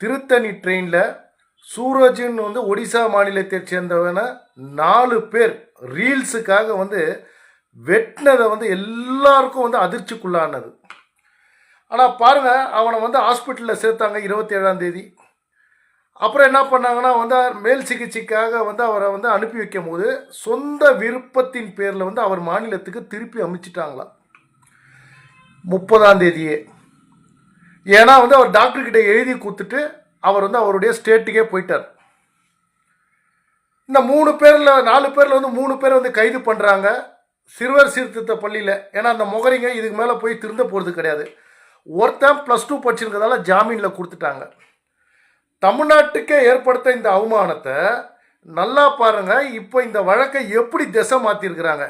திருத்தணி ட்ரெயினில் சூரஜ்னு வந்து ஒடிசா மாநிலத்தை சேர்ந்தவன நாலு பேர் ரீல்ஸுக்காக வந்து வெட்டினதை வந்து எல்லாருக்கும் வந்து அதிர்ச்சிக்குள்ளானது. ஆனால் பாருங்கள் அவனை வந்து ஹாஸ்பிட்டலில் சேர்த்தாங்க இருபத்தி ஏழாம் தேதி. அப்புறம் என்ன பண்ணாங்கன்னா வந்து மேல் சிகிச்சைக்காக வந்து அவரை வந்து அனுப்பி வைக்கும் போது சொந்த விருப்பத்தின் பேரில் வந்து அவர் மாநிலத்துக்கு திருப்பி அமைச்சிட்டாங்களாம். முப்பதாம் தேதியே. ஏன்னா வந்து அவர் டாக்டர்கிட்ட எழுதி கொடுத்துட்டு அவர் வந்து அவருடைய ஸ்டேட்டுக்கே போயிட்டார். இந்த மூணு பேரில் நாலு பேரில் வந்து மூணு பேர் வந்து கைது பண்ணுறாங்க சிறுவர் சீர்திருத்த பள்ளியில். ஏன்னா அந்த முகரிங்க இதுக்கு மேலே போய் திருந்த போகிறது கிடையாது. ஒருத்தன் ப்ளஸ் டூ படிச்சிருக்கிறதால ஜாமீனில் கொடுத்துட்டாங்க. தமிழ்நாட்டுக்கே ஏற்படுத்த இந்த அவமானத்தை நல்லா பாருங்கள் இப்போ இந்த வழக்கை எப்படி திசை மாற்றிருக்கிறாங்க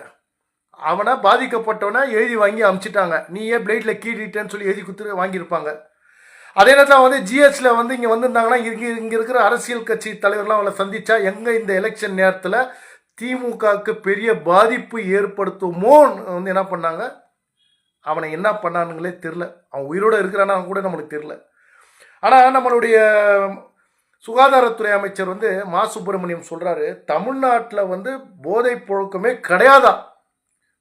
அவனை பாதிக்கப்பட்டவனை எழுதி வாங்கி அமுச்சிட்டாங்க. நீ ஏன் பிளேட்டில் கீழிட்டேன்னு சொல்லி எழுதி கொடுத்து வாங்கியிருப்பாங்க. அதே நேரத்தில் வந்து ஜிஹெச்சில் வந்து இங்கே வந்திருந்தாங்கன்னா இங்கே இங்கே இருக்கிற அரசியல் கட்சி தலைவர்லாம் அவளை சந்தித்தா எங்கே இந்த எலெக்ஷன் நேரத்தில் திமுகவுக்கு பெரிய பாதிப்பு ஏற்படுத்துமோன்னு வந்து என்ன பண்ணாங்க? அவனை என்ன பண்ணானுங்களே தெரில அவன் உயிரோடு இருக்கிறானா கூட நம்மளுக்கு தெரில ஆனால் நம்மளுடைய சுகாதாரத்துறை அமைச்சர் வந்து மா சுப்பிரமணியம் சொல்கிறாரு தமிழ்நாட்டில் வந்து போதை புழக்கமே கிடையாதான்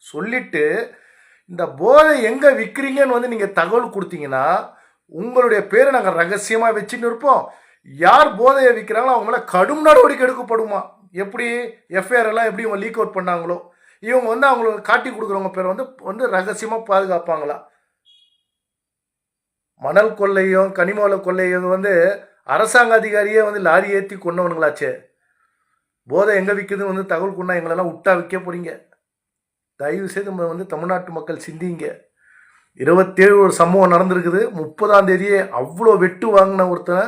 சொல்லிட்டு இந்த போதை எங்கே விற்கிறீங்கன்னு வந்து நீங்கள் தகவல் கொடுத்தீங்கன்னா உங்களுடைய பேரை நாங்கள் ரகசியமாக வச்சுன்னு இருப்போம். யார் போதையை விற்கிறாங்களோ அவங்கள கடும் நடவடிக்கை எடுக்கப்படுமா? எப்படி எஃப்ஐஆர் எல்லாம் எப்படி இவங்க லீக் அவுட் பண்ணாங்களோ? இவங்க வந்து அவங்களுக்கு காட்டி கொடுக்குறவங்க பேரை வந்து வந்து ரகசியமாக பாதுகாப்பாங்களா? மணல் கொள்ளையும் கனிமவள கொள்ளையும் வந்து அரசாங்க அதிகாரியே வந்து லாரி ஏற்றி கொண்டவனுங்களாச்சே போதை எங்கே விற்குதுன்னு வந்து தகவல் கொண்டா எங்களெல்லாம் விட்டா விற்க போகிறீங்க தயவு செய்து நம்ம வந்து தமிழ்நாட்டு மக்கள் சிந்திங்க. இருபத்தேழு ஒரு சம்பவம் நடந்திருக்குது. முப்பதாம் தேதியே அவ்வளோ வெட்டு வாங்கின ஒருத்தனை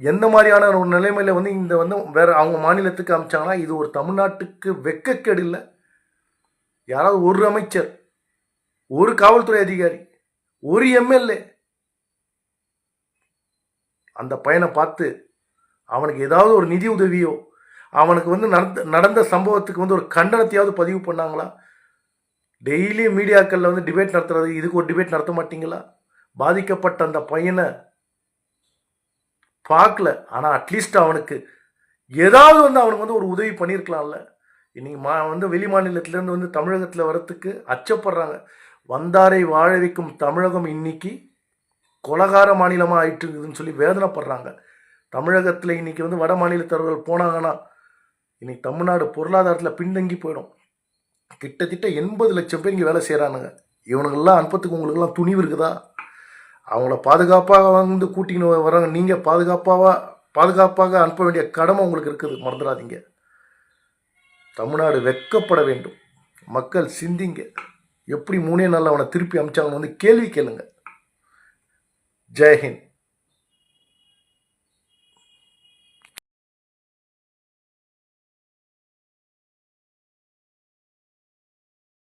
எந்த மாதிரியான ஒரு நிலைமையில் வந்து இந்த வந்து வேறு அவங்க மாநிலத்துக்கு அமிச்சாங்கன்னா இது ஒரு தமிழ்நாட்டுக்கு வெக்கக்கேடு இல்லை. யாராவது ஒரு அமைச்சர் ஒரு காவல்துறை அதிகாரி ஒரு எம்எல்ஏ அந்த பையனை பார்த்து அவனுக்கு ஏதாவது ஒரு நிதி உதவியோ அவனுக்கு வந்து நடந்த நடந்த சம்பவத்துக்கு வந்து ஒரு கண்டனத்தையாவது பதிவு பண்ணாங்களா? டெய்லி மீடியாக்களில் வந்து டிபேட் நடத்துறது இதுக்கு ஒரு டிபேட் நடத்த மாட்டீங்களா? பாதிக்கப்பட்ட அந்த பையனை பார்க்கல. ஆனால் அட்லீஸ்ட் அவனுக்கு ஏதாவது வந்து அவனுக்கு வந்து ஒரு உதவி பண்ணியிருக்கலாம்ல. இன்னைக்கு மா வந்து வெளி மாநிலத்திலேருந்து வந்து தமிழகத்தில் வரத்துக்கு அச்சப்படுறாங்க. வந்தாரை வாழ வைக்கும் தமிழகம் இன்னைக்கு கொலகார மாநிலமாக ஆயிட்டு இருக்குதுன்னு சொல்லி வேதனைப்படுறாங்க. தமிழகத்தில் இன்னைக்கு வந்து வட மாநிலத்தவர்கள் போனாங்கன்னா இன்னைக்கு தமிழ்நாடு பொருளாதாரத்தில் பின்தங்கி போயிடும். கிட்டத்தட்ட எண்பது லட்சம் பேர் இங்கே வேலை செய்கிறானுங்க இவனுங்கெல்லாம் அனுப்பத்துக்கு உங்களுக்கெல்லாம் துணிவு இருக்குதா? அவங்கள பாதுகாப்பாக வந்து கூட்டிக்கின்னு வராங்க நீங்கள் பாதுகாப்பாக பாதுகாப்பாக அனுப்ப வேண்டிய கடமை உங்களுக்கு இருக்குது. மறந்துடாதீங்க. தமிழ்நாடு வெட்கப்பட வேண்டும். மக்கள் சிந்திங்க. எப்படி மூணே நாளில் அவனை திருப்பி அமிச்சாங்கன்னு வந்து கேள்வி கேளுங்க. ஜெய்ஹிந்த்